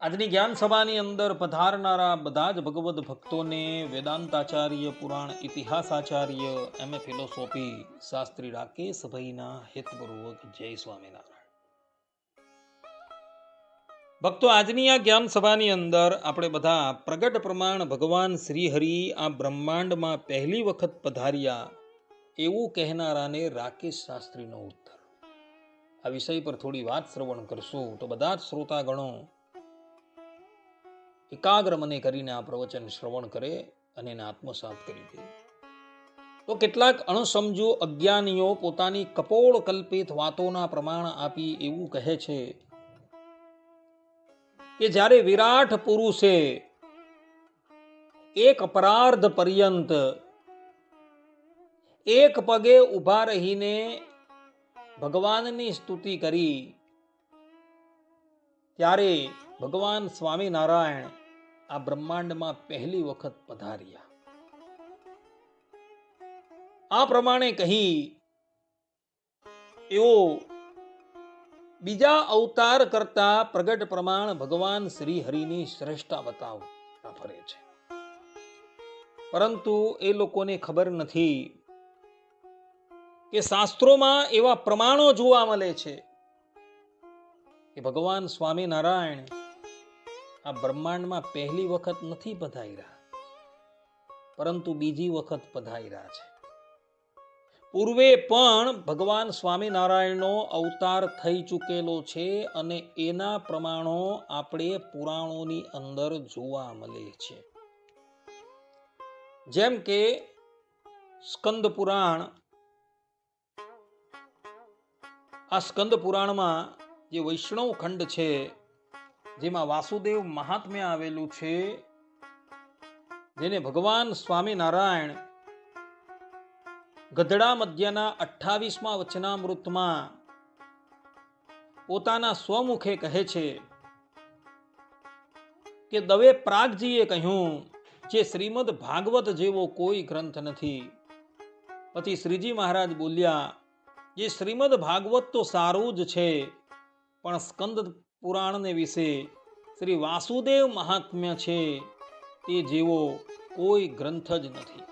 આજની જ્ઞાન સભાની અંદર પધારનારા બધા જ ભગવદ્ ભક્તોને વેદાંતાચાર્ય, પુરાણ ઇતિહાસાચાર્ય, એમ એ ફિલોસોફી, શાસ્ત્રી રાકેશભાઈના હિતપૂર્વક જય સ્વામિનારાયણ. ભક્તો, આજની આ જ્ઞાન સભાની અંદર આપણે બધા પ્રગટ પ્રમાણ ભગવાન શ્રી હરિ આ બ્રહ્માંડમાં પહેલી વખત પધાર્યા એવું કહેનારાને રાકેશ શાસ્ત્રીનો ઉત્તર. આ વિષય પર થોડી વાત શ્રવણ કરશું તો બધા જ શ્રોતાગણો એકાગ્ર મને કરીને આ પ્રવચન શ્રવણ કરે અને એને આત્મસાત કરી દે. તો કેટલાક અણસમજુ અજ્ઞાનીઓ પોતાની કપોળ કલ્પિત વાતોના પ્રમાણ આપી એવું કહે છે કે જ્યારે વિરાટ પુરુષે એક અપરાર્ધ પર્યંત એક પગે ઊભા રહીને ભગવાનની સ્તુતિ કરી, ત્યારે ભગવાન સ્વામિનારાયણ આ બ્રહ્માંડમાં પહેલી વખત પધાર્યા. આ પ્રમાણે કહી એવો બીજા અવતાર કરતા પ્રગટ પ્રમાણ ભગવાન શ્રી હરિની શ્રેષ્ઠતા બતાવતા ફરે છે. પરંતુ એ લોકોને ખબર નથી કે શાસ્ત્રોમાં એવા પ્રમાણો જોવા મળે છે. કે ભગવાન સ્વામિનારાયણ આ બ્રહ્માંડમાં પહેલી વખત નથી પધાર્યા, પરંતુ બીજી વખત પધાર્યા છે. પૂર્વે પણ ભગવાન સ્વામિનારાયણનો અવતાર થઈ ચૂકેલો છે અને એના પ્રમાણો આપણે પુરાણોની અંદર જોવા મળે છે. જેમ કે સ્કંદ પુરાણ, આ સ્કંદ પુરાણમાં જે વૈષ્ણવ ખંડ છે જેમાં વાસુદેવ મહાત્મ્ય આવેલું છે, જેને ભગવાન સ્વામિનારાયણ ગધડા મધ્યના અઠ્ઠાવીસમાં વચનામૃતમાં પોતાના સ્વમુખે કહે છે કે દવે પ્રાગજીએ કહ્યું, જે શ્રીમદ ભાગવત જેવો કોઈ ગ્રંથ નથી. પછી શ્રીજી મહારાજ બોલ્યા જે શ્રીમદ ભાગવત તો સારું જ છે, પણ સ્કંદ પુરાણને વિશે શ્રી વાસુદેવ મહાત્મ્ય છે તે જેવો કોઈ ગ્રંથ જ નથી.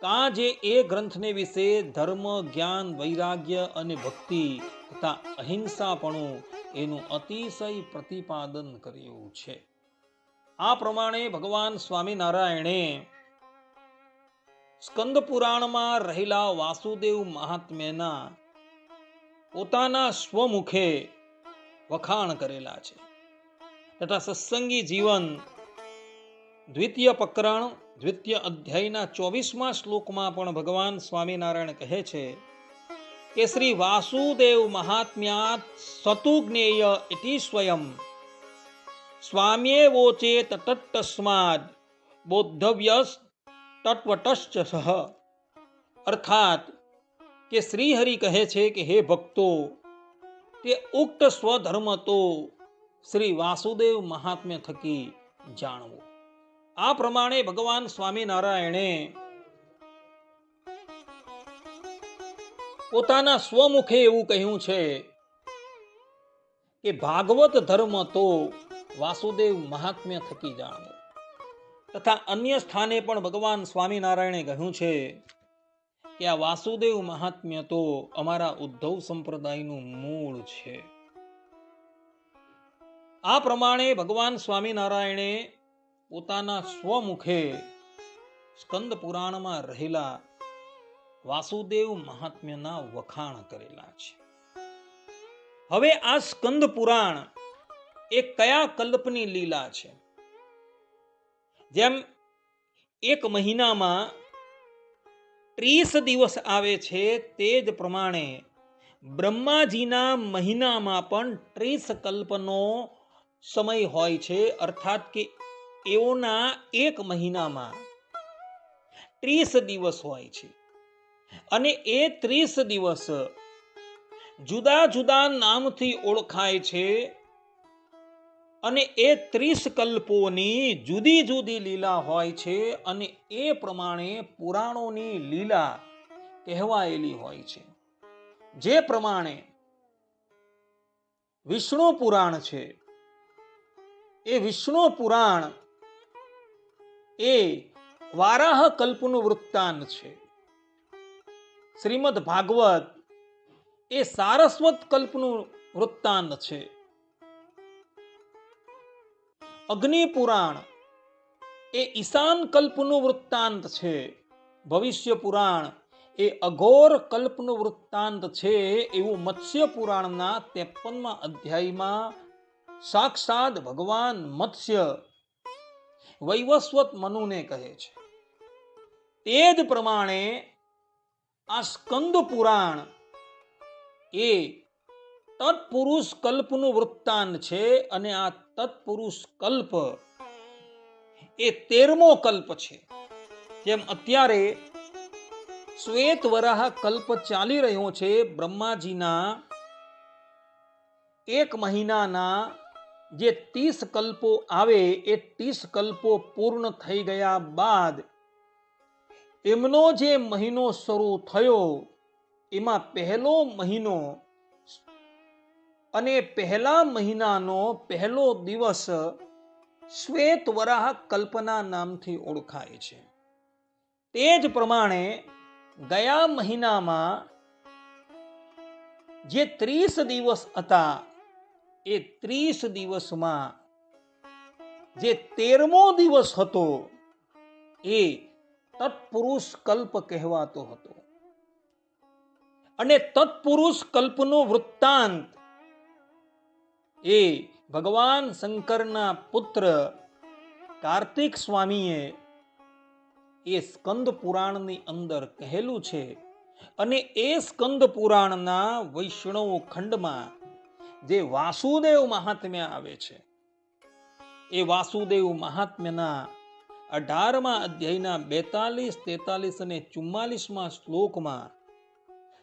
કાં જે એ ગ્રંથને વિશે ધર્મ, જ્ઞાન, વૈરાગ્ય અને ભક્તિ તથા અહિંસાપણું એનું અતિશય પ્રતિપાદન કર્યું છે. આ પ્રમાણે ભગવાન સ્વામિનારાયણે સ્કંદ પુરાણમાં રહેલા વાસુદેવ મહાત્મ્યના પોતાના સ્વમુખે વખાણ કરેલા છે. તથા સત્સંગી જીવન દ્વિતીય પ્રકરણ દ્વિતીય અધ્યાયના ચોવીસમાં શ્લોકમાં પણ ભગવાન સ્વામિનારાયણ કહે છે, કે શ્રી વાસુદેવ મહાત્મ્યાત સતુ જ્ઞેય ઇતિ સ્વયં. સ્વામીએ વોચે તટસ્માદ બોદ્ધવ્યસ તટવટશ્ચ સહ. અર્થાત કે શ્રી હરિ કહે છે કે, હે ભક્તો તે ઉક્ત સ્વધર્મ તો શ્રી વાસુદેવ મહાત્મ્ય થકી જાણવું. આ પ્રમાણે ભગવાન સ્વામિનારાયણે પોતાના સ્વમુખે એવું કહ્યું છે કે ભાગવત ધર્મ તો વાસુદેવ મહાત્મ્ય થકી જાણવું. તથા અન્ય સ્થાને પણ ભગવાન સ્વામિનારાયણે કહ્યું છે કે આ વાસુદેવ મહાત્મ્ય તો અમારા ઉદ્ધવ સંપ્રદાયનું મૂળ છે. આ પ્રમાણે ભગવાન સ્વામિનારાયણે પોતાના સ્વમુખે સ્કંદ પુરાણમાં રહેલા વાસુદેવ મહાત્મ્યના વખાણ કરેલા છે. હવે આ સ્કંદ પુરાણ એ કયા કલ્પની લીલા છે? જેમ એક મહિનામાં ત્રીસ દિવસ આવે છે તે જ પ્રમાણે બ્રહ્માજીના મહિનામાં પણ ત્રીસ કલ્પનો સમય હોય છે, અર્થાત કે એઓના એક મહિનામાં ત્રીસ દિવસ હોય છે. અને એ ત્રીસ દિવસ જુદા જુદા નામથી ઓળખાય છે અને એ ત્રીસ કલ્પોની જુદી જુદી લીલા હોય છે અને એ પ્રમાણે પુરાણોની લીલા કહેવાયેલી હોય છે. જે પ્રમાણે વિષ્ણુ પુરાણ છે, એ વિષ્ણુ પુરાણ એ વારાહ કલ્પનું વૃત્તાંત છે. શ્રીમદ ભાગવત એ સારસ્વત કલ્પનું વૃત્તાંત છે. અગ્નિ પુરાણ એ ઈશાન કલ્પનું વૃત્તાંત છે. ભવિષ્ય પુરાણ એ અઘોર કલ્પનું વૃત્તાંત છે એવું મત્સ્ય પુરાણના ત્રેપનમાં અધ્યાયમાં સાક્ષાત ભગવાન મત્સ્ય વૈવસ્વત મનુને કહે છે. તે જ પ્રમાણે આ સ્કંદ પુરાણ એ તત્પુરુષ કલ્પનું વૃત્તાંત છે અને આ તત્પુરુષ કલ્પ એ તેરમો કલ્પ છે. જેમ અત્યારે શ્વેત વરાહ કલ્પ ચાલી રહ્યો છે બ્રહ્માજીના એક મહિનાના જે ત્રીસ કલ્પો આવે એ ત્રીસ કલ્પો પૂર્ણ થઈ ગયા બાદ એમનો જે મહિનો શરૂ થયો એમાં પહેલો મહિનો અને પહેલા મહિનાનો પહેલો દિવસ શ્વેત વરાહ કલ્પના નામથી ઓળખાય છે. તે જ પ્રમાણે ગયા મહિનામાં જે ત્રીસ દિવસ હતા, એ ત્રીસ દિવસમાં જે તેરમો દિવસ હતો, એ તત્પુરુષ કલ્પ કહેવાતો હતો. અને તત્પુરુષ કલ્પનો વૃત્તાંત એ ભગવાન શંકરના પુત્ર કાર્તિક સ્વામીએ એ સ્કંદ પુરાણની અંદર કહેલું છે અને એ સ્કંદ પુરાણના વૈષ્ણવ ખંડમાં જે વાસુદેવ મહાત્મ્ય આવે છે, એ વાસુદેવ મહાત્મ્યના અઢારમા અધ્યાયના બેતાલીસ, તેતાલીસ અને ચુમ્માલીસમાં શ્લોકમાં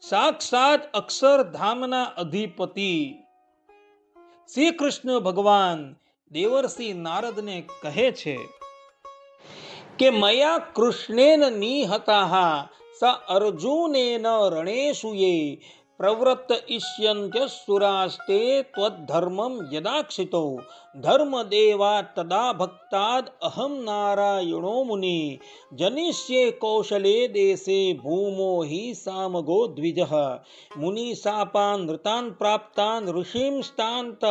સાક્ષાત અક્ષરધામના અધિપતિ શ્રી કૃષ્ણ ભગવાન દેવર્ષિ નારદને કહે છે કે મયા કૃષ્ણેન નિહતા સ અર્જુનેન રણેશુયે પ્રવૃત્ત ઈષ્યંત્ય સુરાસ્તે ત્વદ્ધર્મમ યદાક્ષિતો. ધર્મદેવા તદા ભક્તાદ અહમ નારાયણો મુનિ. જનિષ્યે કૌશલે દેશે ભૂમો હિ સામગો દ્વિજ. મુનિ સાપાન નૃતાન પ્રાપ્તાન ઋષિંસ્તાંત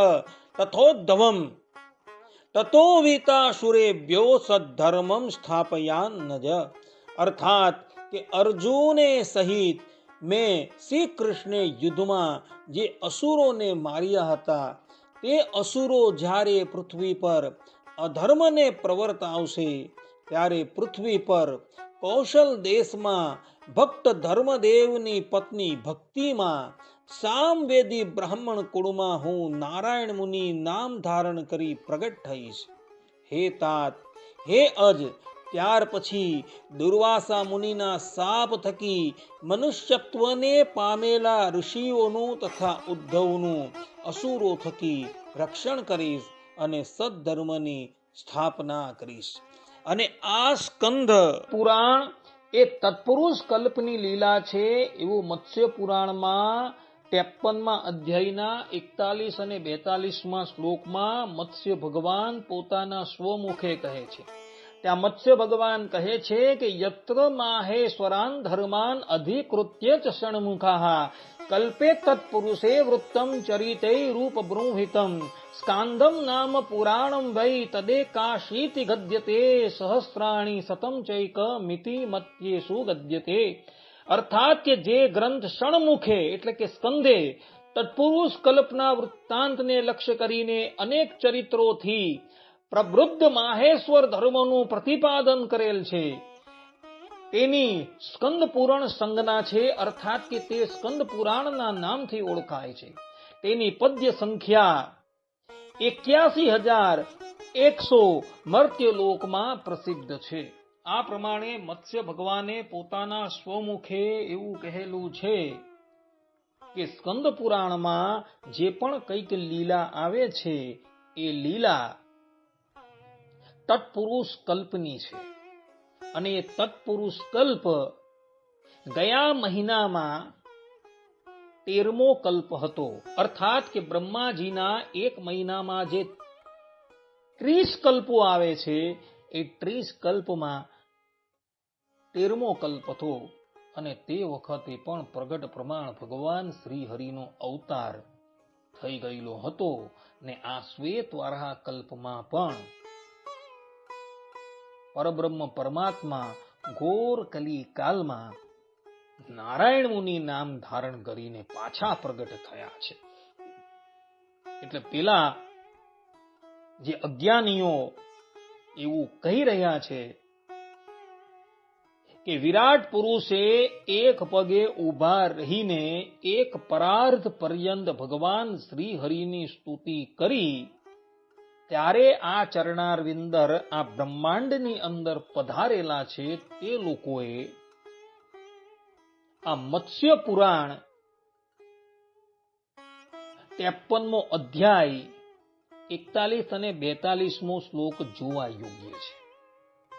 તથોદ્ધવમ તતો વિતાસુરેભ્યો સદ્ધર્મમ સ્થાપયાન નજ. અર્થાત કે અર્જુને સહિત મેં શ્રી કૃષ્ણે યુદ્ધમાં જે અસુરોને માર્યા હતા, તે અસુરો જ્યારે પૃથ્વી પર અધર્મને પ્રવર્તાવશે ત્યારે પૃથ્વી પર કૌશલ દેશમાં ભક્ત ધર્મદેવની પત્ની ભક્તિમાં સામવેદી બ્રાહ્મણ કુળમાં હું નારાયણ મુનિ નામ ધારણ કરી પ્રગટ થઈશ. હે તાત, હે અજ ત્યાર પછી દુર્વાસા મુનિના સાપ થકી મનુષ્યત્વને પામેલા ઋષિઓનું તથા ઉદ્ધવનું અસુરો થકી રક્ષણ કરીશ અને સદ્ધર્મની સ્થાપના કરીશ. અને આ સ્કંધ પુરાણ એ તત્પુરુષ કલ્પની લીલા છે એવું મત્સ્ય પુરાણમાં ત્રેપનમાં અધ્યાયના એકતાલીસ અને બેતાલીસમાં શ્લોકમાં મત્સ્ય ભગવાન પોતાના સ્વમુખે કહે છે. ત્યાં મત્સ્ય ભગવાન કહે છે કે યત્ર માહેશ્વરાન ધર્માન અધિકૃત્ય ચ ષણમુખા કલ્પે તત્પુરુષે વૃત્તમ ચરિતે રૂપ બૃંહિતમ સ્કાંદમ નામ પુરાણમ વૈ તદેકાશીતિ ગદ્યતે સહસ્રાણી સતમ ચૈક મિતિ મત્યેષુ ગદ્યતે અર્થાત કે જે ગ્રંથ ષણમુખે એટલે કે સ્કંદે, તત્પુરુષ કલ્પના વૃત્તાંતને લક્ષ્ય કરીને અનેક ચરિત્રોથી પ્રવૃદ્ધ માહેશ્વર ધર્મનું પ્રતિપાદન કરેલ છે. તેની સ્કંદ પુરાણ સંજ્ઞા છે, અર્થાત કે તે સ્કંદ પુરાણના નામથી ઓળખાય છે. તેની પદ્ય સંખ્યા એક્યાસી હજાર એકસો મર્ત્યલોકમાં પ્રસિદ્ધ છે. આ પ્રમાણે મત્સ્ય ભગવાને પોતાના સ્વમુખે એવું કહેલું છે કે સ્કંદ પુરાણમાં જે પણ કંઈક લીલા આવે છે, એ લીલા તત્પુરુષ કલ્પની છે. અને એ તત્પુરુષ કલ્પ ગયા મહિનામાં તેરમો કલ્પ હતો. અર્થાત કે બ્રહ્માજીના એક મહિનામાં જે ત્રીસ કલ્પો આવે છે, એ ત્રીસ કલ્પમાં તેરમો કલ્પ હતો. અને તે વખતે પણ પ્રગટ પ્રમાણ ભગવાન શ્રી હરિનો અવતાર થઈ ગયેલો હતો. ને આ શ્વેત વારાહ કલ્પમાં પણ પરબ્રહ્મ પરમાત્મા ઘોર કલી કાલમાં નારાયણ મુનિ નામ ધારણ કરીને પાછા પ્રગટ થયા છે. એટલે પેલા જે અજ્ઞાનીઓ એવું કહી રહ્યા છે કે વિરાટ પુરુષે એક પગે ઊભા રહીને એક પરાર્ધ પર્યંત ભગવાન શ્રી હરિની સ્તુતિ કરી ત્યારે આ ચરણારવિંદર આ બ્રહ્માંડની અંદર પધારેલા છે તે લોકોએ આ મત્સ્ય પુરાણ ત્રેપનમો અધ્યાય, એકતાલીસ અને બેતાલીસમો શ્લોક જોવા યોગ્ય છે.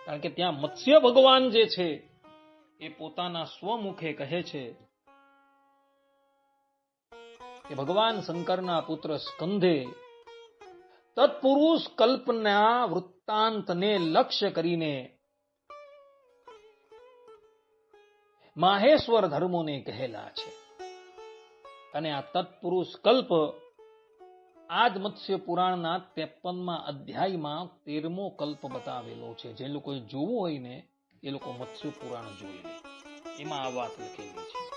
કારણ કે ત્યાં મત્સ્ય ભગવાન જે છે, એ પોતાના સ્વમુખે કહે છે કે ભગવાન શંકરના પુત્ર સ્કંધે તત્પુરુષ કલ્પના વૃત્તાંતને લક્ષ્ય કરીને માહેશ્વર ધર્મોને કહેલા છે. અને આ તત્પુરુષ કલ્પ આજ મત્સ્ય પુરાણના ત્રેપનમાં અધ્યાયમાં તેરમો કલ્પ બતાવેલો છે. જે લોકોએ જોવું હોય ને, એ લોકો મત્સ્ય પુરાણ જોઈ લે. એમાં આ વાત લખેલી છે.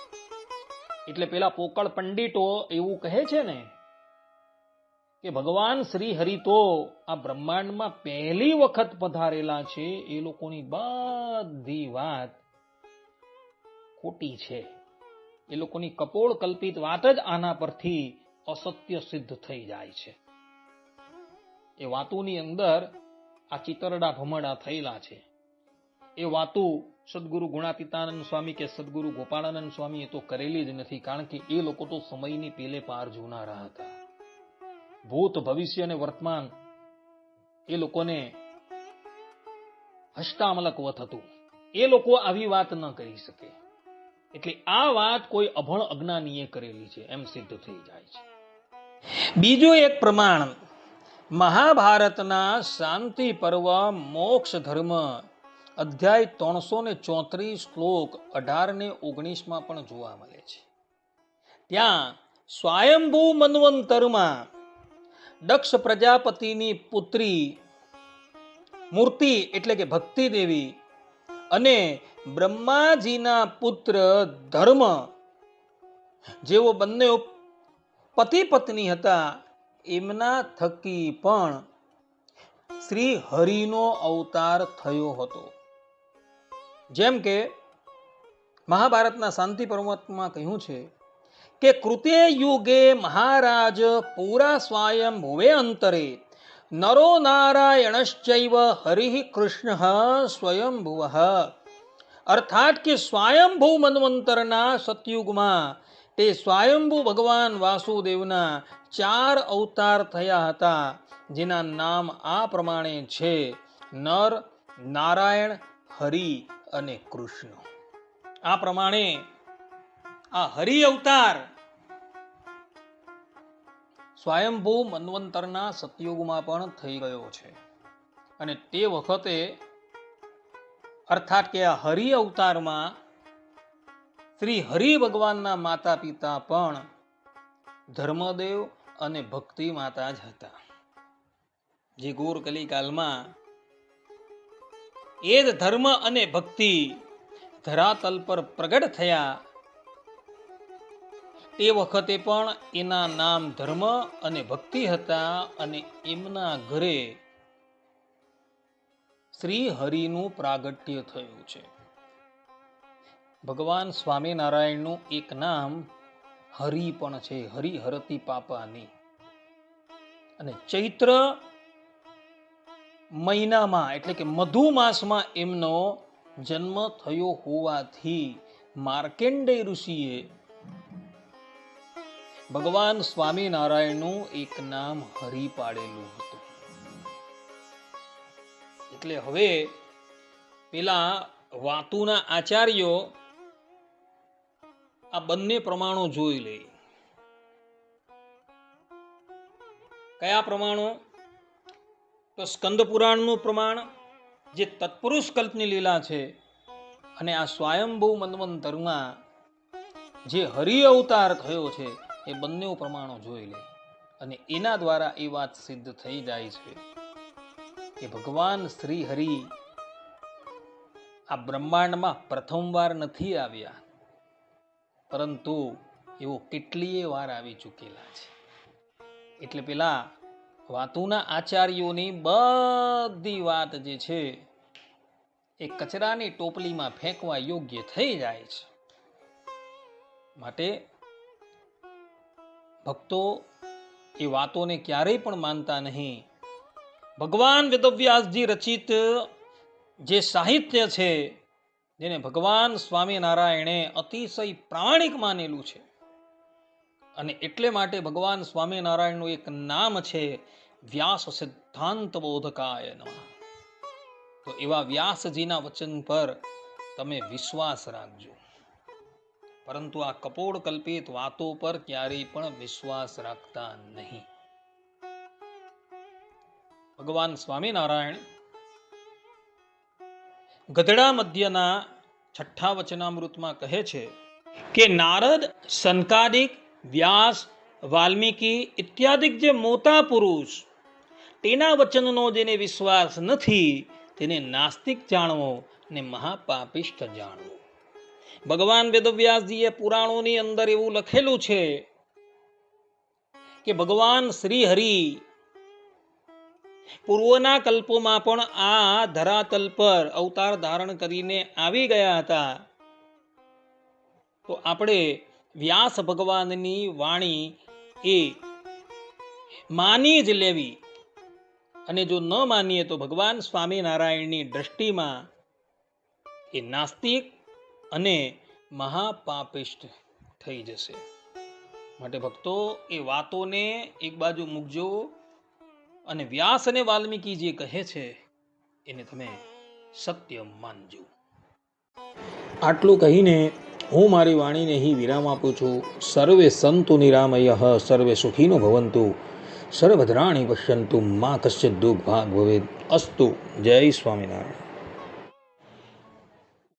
એટલે પેલા પોકળ પંડિતો એવું કહે છે ને કે ભગવાન શ્રી હરિ તો આ બ્રહ્માંડમાં પહેલી વખત પધારેલા છે, એ લોકોની બધી વાત ખોટી છે. એ લોકોની કપોળ કલ્પિત વાત જ આના પરથી અસત્ય સિદ્ધ થઈ જાય છે. એ વાતોની અંદર આ ચિતરડા ભમરડા થયેલા છે. એ વાતો સદગુરુ ગુણાતીતાનંદ સ્વામી કે સદગુરુ ગોપાળાનંદ સ્વામી એ તો કરેલી જ નથી, કારણ કે એ લોકો તો સમયની પેલે પાર જોનારા હતા. ભૂત ભવિષ્ય અને વર્તમાન એ લોકોને હસ્તામલકવત હતું. એ લોકો આવી વાત ન કરી શકે. એટલે આ વાત કોઈ અભણ અજ્ઞાનીએ કરેલી છે, એમ સિદ્ધ થઈ જાય છે. બીજું એક પ્રમાણ, મહાભારતના શાંતિ પર્વ મોક્ષ ધર્મ, અધ્યાય ત્રણસો ને ચોત્રીસ શ્લોક અઢાર ને ઓગણીસમાં પણ જોવા મળે છે. ત્યાં સ્વયંભૂ મન્વંતરમાં દક્ષ પ્રજાપતિની પુત્રી મૂર્તિ એટલે કે ભક્તિ દેવી અને બ્રહ્માજીના પુત્ર ધર્મ, જેઓ બંને પતિ પત્ની હતા, એમના થકી પણ શ્રી હરિનો અવતાર થયો હતો. જેમ કે મહાભારતના શાંતિ પર્વતમાં કહ્યું છે કે કૃતે યુગે મહારાજ પૂરા સ્વયં ભુવે અંતરે. નરો નારાયણશ્ચૈવ હરિ કૃષ્ણ સ્વયંભુવ. અર્થાત કે સ્વયંભૂ મન્વંતરના સતયુગમાં તે સ્વયંભુ ભગવાન વાસુદેવના ચાર અવતાર થયા હતા, જેના નામ આ પ્રમાણે છે નર, નારાયણ, હરિ અને કૃષ્ણ. આ પ્રમાણે આ હરિ અવતાર. સ્વયંભૂ મન્વંતરના સતયુગમાં પણ થઈ ગયો છે. અને તે વખતે, અર્થાત કે આ હરિ અવતારમાં, શ્રી હરિ ભગવાનના માતા પિતા પણ ધર્મદેવ અને ભક્તિ માતા જ હતા. જે ગોર કલિકાલમાં એ જ ધર્મ અને ભક્તિ ધરાતલ પર પ્રગટ થયા તે વખતે પણ એના નામ ધર્મ અને ભક્તિ હતા અને એમના ઘરે શ્રી હરિનું પ્રાગટ્ય થયું છે. ભગવાન સ્વામિનારાયણનું એક નામ હરિ પણ છે, હરિ હરતી પાપાની. અને ચૈત્ર મહિનામાં, એટલે કે મધુ માસમાં એમનો જન્મ થયો હોવાથી માર્કેન્ડેય ઋષિએ ભગવાન સ્વામિનારાયણનું એક નામ હરિ પાડેલું હતું. એટલે હવે પેલા વાતુના આચાર્યો આ બંને પ્રમાણો જોઈ લે. કયા પ્રમાણો? તો સ્કંદ પુરાણનું પ્રમાણ, જે તત્પુરુષ કલ્પની લીલા છે, અને આ સ્વયંભૂ મન્વંતરમાં જે હરિ અવતાર થયો છે એ બંને પ્રમાણો જોઈ લે અને એના દ્વારા એ વાત સિદ્ધ થઈ જાય છે કે ભગવાન શ્રી હરિ આ બ્રહ્માંડમાં પ્રથમવાર નથી આવ્યા, પરંતુ એવો કેટલીય વાર આવી ચૂકેલા છે. એટલે પેલા વાતુના આચાર્યોની બધી વાત જે છે એ કચરાની ટોપલીમાં ફેંકવા યોગ્ય થઈ જાય છે. માટે ભક્તો એ વાતોને ક્યારેય પણ માનતા નહીં. ભગવાન વેદવ્યાસજી રચિત જે સાહિત્ય છે, જેને ભગવાન સ્વામિનારાયણે અતિશય પ્રામાણિક માનેલું છે. અને એટલે માટે ભગવાન સ્વામિનારાયણનું એક નામ છે, વ્યાસ સિદ્ધાંત બોધકાય તો એવા વ્યાસજીના વચન પર તમે વિશ્વાસ રાખજો. પરંતુ આ કપોળ કલ્પિત વાતો પર ક્યારેય પણ વિશ્વાસ રાખતા નહીં. ભગવાન સ્વામિનારાયણ ગધડા મધ્યના છઠ્ઠા વચનામૃતમાં કહે છે કે નારદ, સંકાદિક, વ્યાસ, વાલ્મીકી ઇત્યાદિક જે મોટા પુરુષ તેના વચનનો જેને વિશ્વાસ નથી, તેને નાસ્તિક જાણવો ને મહાપાપિષ્ઠ જાણવો. ભગવાન વેદવ્યાસજીએ પુરાણોની અંદર એવું લખેલું છે કે ભગવાન શ્રી હરિ પૂર્વના કલ્પોમાં પણ આ ધરાતલ પર અવતાર ધારણ કરીને આવી ગયા હતા. તો આપણે વ્યાસ ભગવાનની વાણી એ માની જ લેવી. અને જો ન માનીએ તો ભગવાન સ્વામિનારાયણની દ્રષ્ટિમાં એ નાસ્તિક અને મહાપાપિષ્ટ થઈ જશે. માટે ભક્તો, એ વાતોને એક બાજુ મૂકજો અને વ્યાસ અને વાલ્મીકી જે કહે છે, એને તમે સત્ય માનજો. આટલું કહીને હું મારી વાણીને અહીં વિરામ આપું છું. સર્વે સંતુ નિરામય, સર્વે સુખીનો ભવંતુ સર્વધરાણી પશ્યંતુ, મા કશ્ચિત દુઃખ ભાગ ભવેદ. અસ્તુ, જય સ્વામિનારાયણ.